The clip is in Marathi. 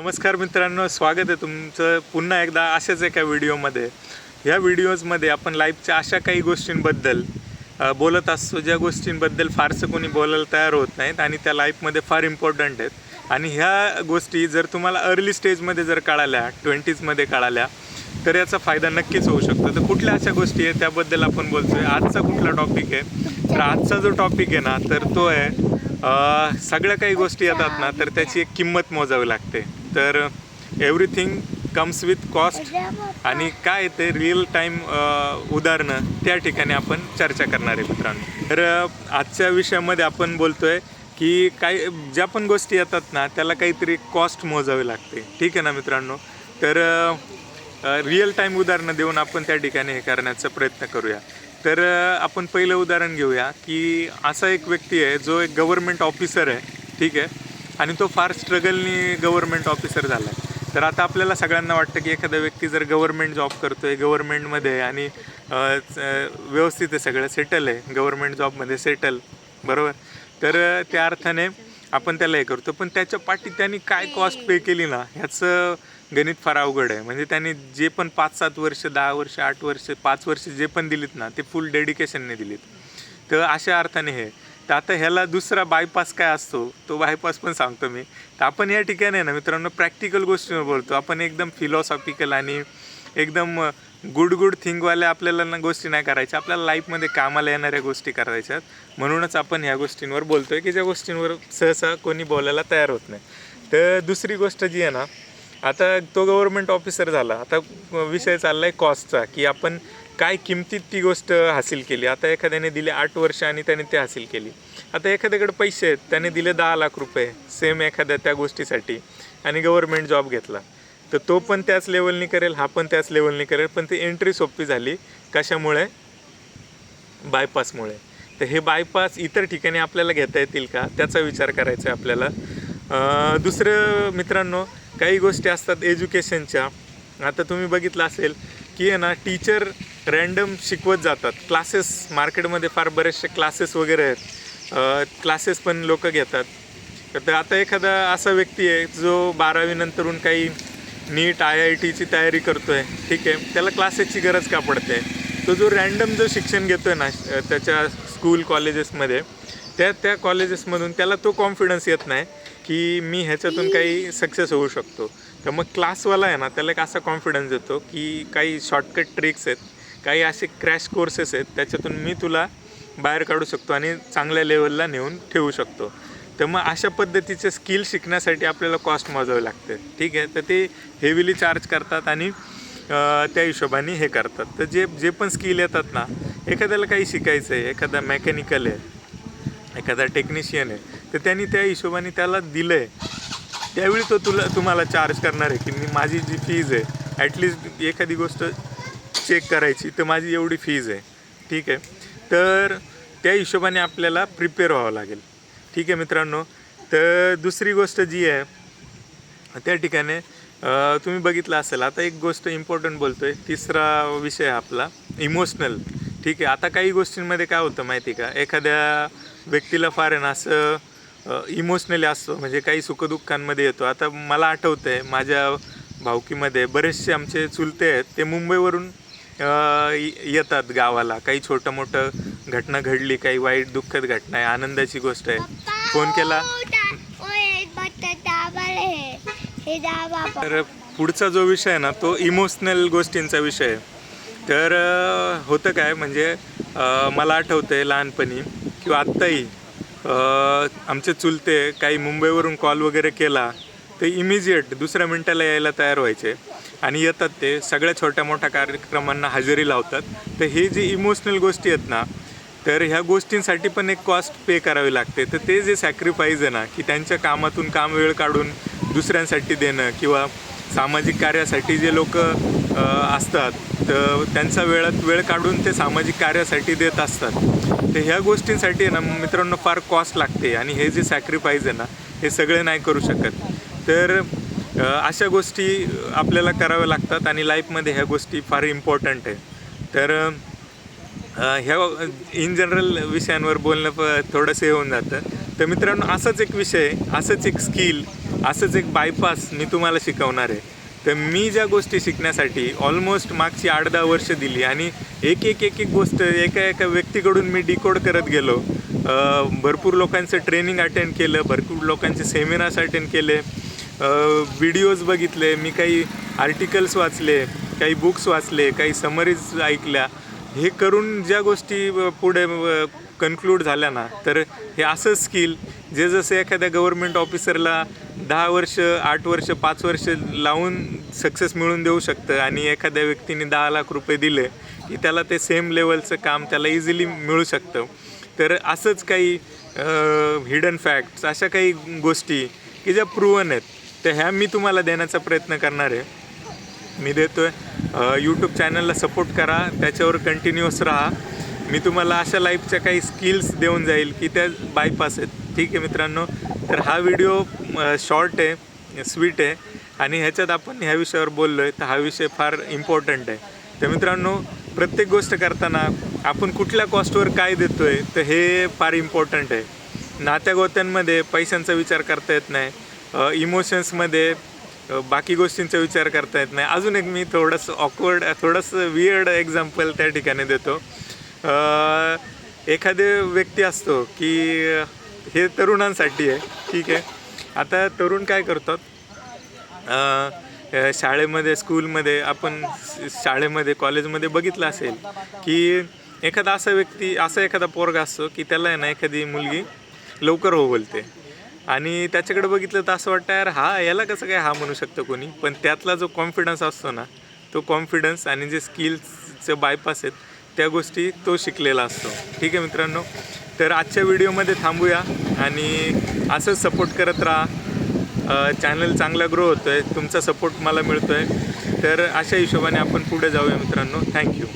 नमस्कार मित्रांनो स्वागत आहे तुमचं पुन्हा एकदा अशाच एका व्हिडिओमध्ये. ह्या व्हिडिओजमध्ये आपण लाईफच्या अशा काही गोष्टींबद्दल बोलत असतो ज्या गोष्टींबद्दल फारसं कोणी बोलायला तयार होत नाहीत आणि त्या लाईफमध्ये फार इम्पॉर्टंट आहेत. आणि ह्या गोष्टी जर तुम्हाला अर्ली स्टेजमध्ये जर कळाल्या ट्वेंटीजमध्ये कळाल्या तर याचा फायदा नक्कीच होऊ शकतो. तर कुठल्या अशा गोष्टी आहेत त्याबद्दल आपण बोलतोय. आजचा कुठला टॉपिक आहे? तर आजचा जो टॉपिक आहे ना तर तो आहे सगळ्या काही गोष्टी येतात ना तर त्याची एक किंमत मोजावी लागते. तर एव्हरीथिंग कम्स विथ कॉस्ट आणि काय ते रिअल टाईम उदाहरणं त्या ठिकाणी आपण चर्चा करणार आहे मित्रांनो. तर आजच्या विषयामध्ये आपण बोलतोय की काही ज्या पण गोष्टी येतात ना त्याला काहीतरी कॉस्ट मोजावी लागते. ठीक आहे ना मित्रांनो? तर रिअल टाईम उदाहरणं देऊन आपण त्या ठिकाणी हे करण्याचा प्रयत्न करूया. तर आपण पहिलं उदाहरण घेऊया की असा एक व्यक्ती आहे जो एक गव्हर्मेंट ऑफिसर आहे. ठीक आहे? आणि तो फार स्ट्रगलनी गव्हर्नमेंट ऑफिसर झाला आहे तर आता आपल्याला सगळ्यांना वाटतं की एखादा व्यक्ती जर गव्हर्नमेंट जॉब करतो आहे गव्हर्नमेंटमध्ये आणि व्यवस्थित आहे सगळं सेटल आहे गव्हर्नमेंट जॉबमध्ये सेटल बरोबर? तर त्या अर्थाने आपण त्याला हे करतो. पण त्याच्या पाठी त्यांनी काय कॉस्ट पे केली ना ह्याचं गणित फार अवघड आहे. म्हणजे त्यांनी जे पण पाच सात वर्ष दहा वर्ष आठ वर्ष पाच वर्ष जे पण दिलीत ना ते फुल डेडिकेशनने दिलीत. तर अशा अर्थाने हे. तर आता ह्याला दुसरा बायपास काय असतो? तो बायपास पण सांगतो मी. तर आपण या ठिकाणी आहे ना मित्रांनो प्रॅक्टिकल गोष्टीवर बोलतो. आपण एकदम फिलॉसॉफिकल आणि एकदम गुड गुड थिंगवाल्या आपल्याला ना गोष्टी नाही करायच्या. आपल्याला लाईफमध्ये कामाला येणाऱ्या गोष्टी करायच्यात म्हणूनच आपण ह्या गोष्टींवर बोलतो आहे की ज्या गोष्टींवर सहसा कोणी बोलायला तयार होत नाही. तर दुसरी गोष्ट जी आहे ना आता तो गव्हर्नमेंट ऑफिसर झाला. आता विषय चालला आहे कॉस्टचा की आपण काय किमतीत ती गोष्ट हासिल केली? आता एखाद्याने दिले आठ वर्ष आणि त्याने ते हासिल केली. आता एखाद्याकडे पैसे आहेत त्याने दिले दहा लाख रुपये सेम एखाद्या त्या गोष्टीसाठी आणि गव्हर्नमेंट जॉब घेतला. तर तो पण त्याच लेवलनी करेल हा पण त्याच लेवलनी करेल पण ती एंट्री सोपी झाली कशामुळे? बायपासमुळे तर हे बायपास इतर ठिकाणी आपल्याला घेता येतील का? त्याचा विचार करायचा आहे आपल्याला. दुसरं मित्रांनो काही गोष्टी असतात एज्युकेशनच्या आता तुम्ही बघितलं असेल की आहे ना टीचर रँडम शिकवत जातात. क्लासेस मार्केटमध्ये फार बरेचसे क्लासेस वगैरे आहेत. क्लासेस पण लोक घेतात. तर आता एखादा असा व्यक्ती आहे जो बारावीनंतरून काही नीट आय आय टीची तयारी करतो आहे ठीक आहे त्याला क्लासेसची गरज का पडते? तो जो रँडम जो शिक्षण घेतो आहे ना त्याच्या स्कूल कॉलेजेसमध्ये त्या त्या कॉलेजेसमधून त्याला तो कॉन्फिडन्स येत नाही की मी ह्याच्यातून काही सक्सेस होऊ शकतो. तर मग क्लासवाला आहे ना त्याला एक असा कॉन्फिडन्स देतो की काही शॉर्टकट ट्रिक्स आहेत. काही असे क्रॅश कोर्सेस आहेत त्याच्यातून मी तुला बाहेर काढू शकतो आणि चांगल्या लेवलला नेऊन ठेवू शकतो. तर मग अशा पद्धतीचे स्किल शिकण्यासाठी आपल्याला कॉस्ट मोजावी लागते. ठीक आहे? तर ते हेविली चार्ज करतात आणि त्या हिशोबाने हे करतात. तर जे जे पण स्किल येतात ना एखाद्याला काही शिकायचं आहे एखादा मेकॅनिकल आहे एखादा टेक्निशियन आहे तर त्यांनी त्या हिशोबाने त्याला दिलं आहे त्यावेळी तो तुला तुम्हाला चार्ज करणार आहे की मी माझी जी फीज आहे ॲटलिस्ट एखादी गोष्ट चेक करायची तर माझी एवढी फीज आहे. ठीक आहे? तर त्या हिशोबाने आपल्याला प्रिपेअर व्हावं लागेल. ठीक आहे मित्रांनो? तर दुसरी गोष्ट जी आहे त्या ठिकाणी तुम्ही बघितलं असेल आता एक गोष्ट इम्पॉर्टंट बोलतो आहे तिसरा विषय आपला इमोशनल ठीक आहे? आता काही गोष्टींमध्ये काय होतं माहिती आहे का? एखाद्या व्यक्तीला फार आहे ना असं इमोशनली असतो म्हणजे काही सुखदुःखांमध्ये येतो. आता मला आठवतं आहे माझ्या भावकीमध्ये बरेचसे आमचे चुलते आहेत ते मुंबईवरून येतात गावाला. काही छोटं मोठं घटना घडली काही वाईट दुःखद घटना आहे आनंदाची गोष्ट आहे. फोन केला. तर पुढचा जो विषय आहे ना तो इमोशनल गोष्टींचा विषय आहे. तर होतं काय म्हणजे मला आठवतं आहे लहानपणी किंवा आत्ताही आमचे चुलते काही मुंबईवरून कॉल वगैरे केला. ते इमिजिएट दुसऱ्या मिनटाला यायला तयार व्हायचे. आणि येतात ते सगळ्या छोट्या मोठ्या कार्यक्रमांना हजेरी लावतात. तर हे जे इमोशनल गोष्टी आहेत ना तर ह्या गोष्टींसाठी पण एक कॉस्ट पे करावी लागते. तर ते जे सॅक्रिफाईज आहे ना की त्यांच्या कामातून काम वेळ काढून दुसऱ्यांसाठी देणं किंवा सामाजिक कार्यासाठी जे लोक असतात तर त्यांचा वेळात वेळ काढून ते सामाजिक कार्यासाठी देत असतात. तर ह्या गोष्टींसाठी आहे ना मित्रांनो फार कॉस्ट लागते. आणि हे जे सॅक्रिफाईज आहे ना हे सगळे नाही करू शकत. तर अशा गोष्टी आपल्याला कराव्या लागतात आणि लाईफमध्ये ह्या गोष्टी फार इम्पॉर्टंट आहे. तर ह्या इन जनरल विषयांवर बोलणं प थोडंसं हे होऊन जातं. तर मित्रांनो असाच एक विषय असंच एक स्किल असंच एक बायपास मी तुम्हाला शिकवणार आहे. तर मी ज्या गोष्टी शिकण्यासाठी ऑलमोस्ट मागची आठ दहा वर्ष दिली आणि एक एक एक एक गोष्ट एका एका व्यक्तीकडून मी डिकोड करत गेलो. भरपूर लोकांचं ट्रेनिंग अटेंड केलं भरपूर लोकांचे सेमिनार्स अटेंड केले. व्हिडिओज बघितले मी काही आर्टिकल्स वाचले काही बुक्स वाचले काही समरीज ऐकल्या. हे करून ज्या गोष्टी पुढे कन्क्लूड झाल्या ना तर हे असं स्किल जे जसं एखाद्या गव्हर्मेंट ऑफिसरला दहा वर्ष आठ वर्ष पाच वर्ष लावून सक्सेस मिळून देऊ शकतं आणि एखाद्या व्यक्तीने दहा लाख रुपये दिले की त्याला ते सेम लेवलचं काम त्याला इझिली मिळू शकतं. तर असंच काही हिडन फॅक्ट्स अशा काही गोष्टी की ज्या प्रूवन आहेत. तर ह्या मी तुम्हाला देण्याचा प्रयत्न करणार आहे. मी देतो आहे यूट्यूब चॅनलला सपोर्ट करा. त्याच्यावर कंटिन्युअस राहा. मी तुम्हाला अशा लाईफच्या काही स्किल्स देऊन जाईल की त्या बायपास आहेत. ठीक आहे मित्रांनो. तर हा व्हिडिओ शॉर्ट आहे स्वीट आहे. आणि ह्याच्यात आपण ह्या विषयावर बोललो आहे तर हा विषय फार इम्पॉर्टंट आहे. तर मित्रांनो प्रत्येक गोष्ट करताना आपण कुठल्या कॉस्टवर काय देतो आहे तर हे फार इम्पॉर्टंट आहे. नात्यागोत्यांमध्ये पैशांचा विचार करता येत नाही. इमोशन्समध्ये बाकी गोष्टींचा विचार करता येत नाही. अजून एक मी थोडंसं ऑकवर्ड थोडंसं वियर्ड एक्झाम्पल त्या ठिकाणी देतो. एखादे व्यक्ती असतो की हे तरुणांसाठी आहे. ठीक आहे. आता तरुण काय करतात? शाळेमध्ये स्कूलमध्ये आपण शाळेमध्ये कॉलेजमध्ये बघितलं असेल की एखादा असा व्यक्ती असा एखादा पोरगा असतो की त्याला आहे ना एखादी मुलगी लवकर हो बोलते. आणि त्याच्याकडे बघितलं तर असं वाटतं यार हा याला कसं काय हा म्हणू शकतं कोणी? पण त्यातला जो कॉन्फिडन्स असतो ना तो कॉन्फिडन्स आणि जे स्किल्सचे बायपास आहेत त्या गोष्टी तो शिकलेला असतो. ठीक आहे मित्रांनो? तर आजच्या व्हिडिओमध्ये थांबूया आणि असंच सपोर्ट करत राहा. चॅनल चांगला ग्रो होतो आहे तुमचा सपोर्ट मला मिळतो आहे तर अशा हिशोबाने आपण पुढे जाऊया मित्रांनो. थँक्यू